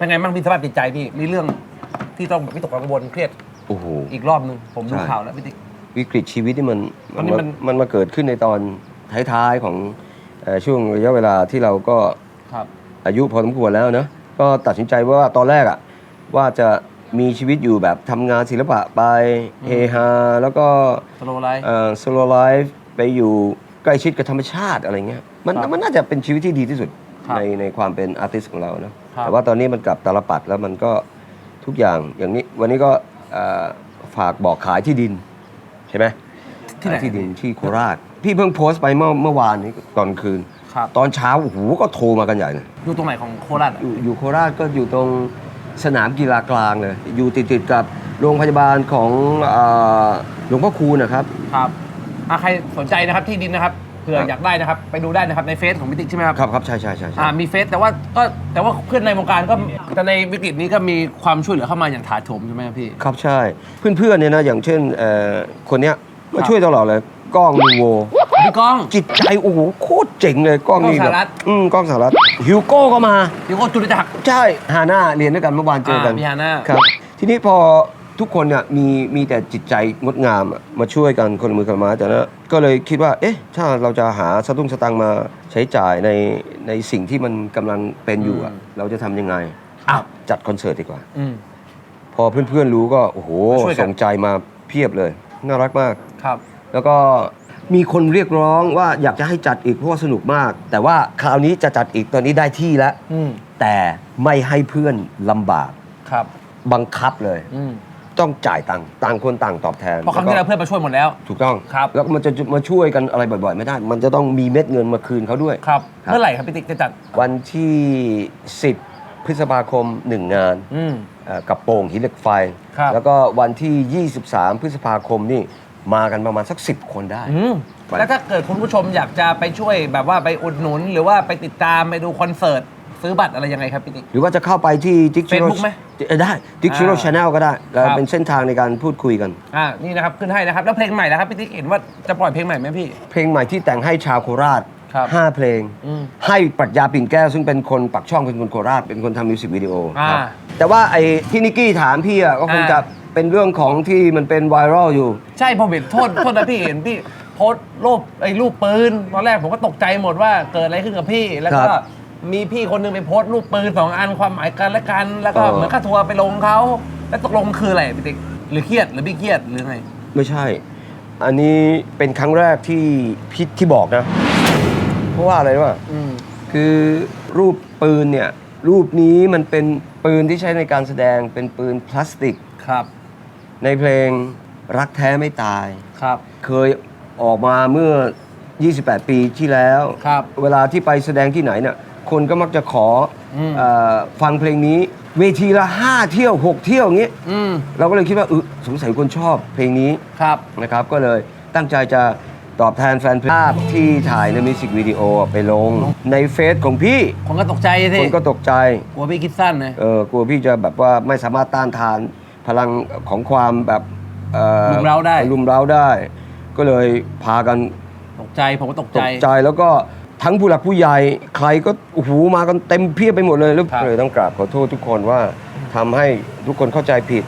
เป็นไงบ้างพี่สภาพจิตใจพี่มีเรื่องที่ต้องแบบวิตกกังวลเครียดโอ้โห อีกรอบหนึ่งผมดูใช่ ข่าวแล้วพี่ติ๊ก วิกฤตชีวิตนี่มันตอนนี้มัน มันมาเกิดขึ้นในตอนท้ายๆของเอ่อช่วงระยะเวลาที่เราก็ครับ อายุพอสมควรแล้วเนอะก็ตัดสินใจว่าตอนแรกอะว่าจะมีชีวิตอยู่แบบทำงานศิลปะไปเฮฮาแล้วก็ สโลไลฟ์ โซโลไลฟ์ไปอยู่ใกล้ชิดกับธรรมชาติอะไรเงี้ยมันครับมันน่าจะเป็นชีวิตที่ดีที่สุด ครับ ในในความเป็นอาร์ติสของเราเนอะ ครับ แต่ว่าตอนนี้มันกลับตาลปัดแล้วมันก็ทุกอย่างอย่างนี้วันนี้ก็เอ่อฝากบอกขายที่ดินใช่ไหมที่ไหน ขายที่ดินที่โคราช พี่เพิ่งโพสต์ไปเมื่อเมื่อวานนี้ตอนคืน ครับตอนเช้าโอ้โหก็โทรมากันใหญ่เลย อยู่ตรงไหนของโคราชอะอยู่อยู่โคราชก็อยู่ตรงสนามกีฬากลางเลยอยู่ติดติดๆกับโรงพยาบาลของเอ่อหลวงพ่อคูณนะครับ ครับอะใครสนใจนะครับที่ดินนะครับ เผื่อครับอยากได้นะครับ ไปดูได้นะครับในเฟซของพี่ติ๊กใช่ไหมครับ ครับครับใช่ใช่ใช่ใช่ อ่ามีเฟซแต่ว่าก็แต่ว่าเพื่อนในวงการก็แต่ในวิกฤตนี้ก็มีความช่วยเหลือเข้ามาอย่างถาโถมใช่ไหมครับพี่ ครับใช่เพื่อนๆเนี่ยนะอย่างเช่นเอ่อคนเนี้ยครัมาบช่วยตลอดเลยกล้องนูโวพี่ก้อง จิตใจโอ้โหโคตรเจ๋งเลยกล้องนี่กล้องสแบหรัฐบอืมกล้องสหรัฐฮิวโก้ก็มา พี่โก้จุลจักร ใช่ฮาน่าเรียนด้วยกันเมื่อวานเจอกันอ่าพี่ฮาน่า ครับ ทีนี้พอ ทุกคนเนี่ยมีมีแต่จิตใจงดงามอะมาช่วยกันคนละมือคนละไม้แต่นะก็เลยคิดว่า เอ๊ะ ถ้าเราจะหาสตุ้งสตังค์มาใช้จ่ายในในสิ่งที่มันกำลังเป็นอยู่อะเราจะทำยังไงอ้าวจัดคอนเสิร์ตดีกว่า อืม พอเพื่อนๆรู้ก็โอ้โหมาช่วยกัน ส่งใจมาเพียบเลย น่ารักมาก ครับ แล้วก็มีคนเรียกร้องว่าอยากจะให้จัดอีกเพราะว่าสนุกมาก แต่ว่าคราวนี้จะจัดอีกตอนนี้ได้ที่แล้ว อืม แต่ไม่ให้เพื่อนลำบากครับ บังคับเลย อืม ต้องจ่ายตังค์ต่างคนต่างตอบแทนเพราะครั้งที่แล้วเพื่อนมาช่วยหมดแล้ว ถูกต้องครับ แล้วมันจะมาช่วยกันอะไรบ่อยๆ ไม่ได้ มันจะต้องมีเม็ดเงินมาคืนเขาด้วย ครับครับเมื่อไหร่ครับพี่ติ๊กจะจัด วันที่ 10 พฤษภาคม 1 งานอืม เอ่อกับโป่งหินเหล็กไฟ ครับ แล้วก็วันที่ 23 พฤษภาคมนี่มากันประมาณสัก 10 คนได้ อืมวันแล้วถ้าเกิดคุณผู้ชมอยากจะไปช่วยแบบว่าไปอุดหนุน หรือว่าไปติดตามไปดูคอนเสิร์ต ซื้อบัตรอะไรยังไงครับพี่ติ๊ก หรือว่าจะเข้าไปที่ Dick Chiro Facebook ไหมเอ่อได้ Dick Chiro อ่า Channel ก็ได้แล้วครับ เป็นเส้นทางในการพูดคุยกัน อ่านี่นะครับขึ้นให้นะครับ แล้วเพลงใหม่นะครับพี่ติ๊กเห็นว่าจะปล่อยเพลงใหม่ไหมพี่ เพลงใหม่ที่แต่งให้ชาวโคราชครับ5เพลง อืมให้ปรัชญาปิ่นแก้ว ซึ่งเป็นคนปักช่องเป็นคนโคราช เป็นคนทำมิวสิกวิดีโออ่าครับแต่ว่าไอ้ที่นิกกี้ถามพี่อะก็คงอ่า จะเป็นเรื่องของที่มันเป็นไวรัลอยู่ ใช่ผมเห็นโทษโทษนะพี่เห็นพี่โพสต์รูปไอ้รูปปืนตอนแรกผมก็ตกใจหมดว่าเกิดอะไรขึ้นกับพี่แล้วก็ครับ มีพี่คนหนึงไปโพสต์รูปปืนสองอันความหมายกันและกัน แล้วก็เออ เหมือนค่าทัวร์ไปลงเขาแล้วตกลงคืออะไรพี่ติ๊กหรือเครียดหรือพี่เครียดหรือไงไม่ใช่ อันนี้เป็นครั้งแรกที่พิษที่บอกนะ เพราะว่าอะไรวะอืมคือรูปปืนเนี่ย รูปนี้มันเป็นปืนที่ใช้ในการแสดงเป็นปืนพลาสติก ครับในเพลงรักแท้ไม่ตาย ครับ เคยออกมาเมื่อ 28 ปีที่แล้ว ครับ เวลาที่ไปแสดงที่ไหนเนี่ย คนก็มักจะขออมเออฟังเพลงนี้ เวทีละ 5 เที่ยว 6 เที่ยวอย่างงี้อืมเราก็เลยคิดว่าเออสงสัยคนชอบเพลงนี้ครับ นะครับ ก็เลยตั้งใจจะตอบแทนแฟนเพลงภาพที่ถ่ายในมิวสิกวิดีโอไปลงในเฟซของพี่ คนก็ตกใจสิคนก็ตกใจ กลัวพี่คิดสั้นนะเออกลัวพี่จะแบบว่าไม่สามารถต้านทานพลังของความแบบเอ่อรุมเร้าได้ รุมเร้าได้ ก็เลยพากันตกใจผมก็ตกตใจ กใจแล้วก็ ทั้งผู้หลักผู้ใหญ่ใครก็โอ้โหมากันเต็มเพียบไปหมดเลยแล้วครับเลยต้องกราบขอโทษทุกคนว่าทำให้ทุกคนเข้าใจผิด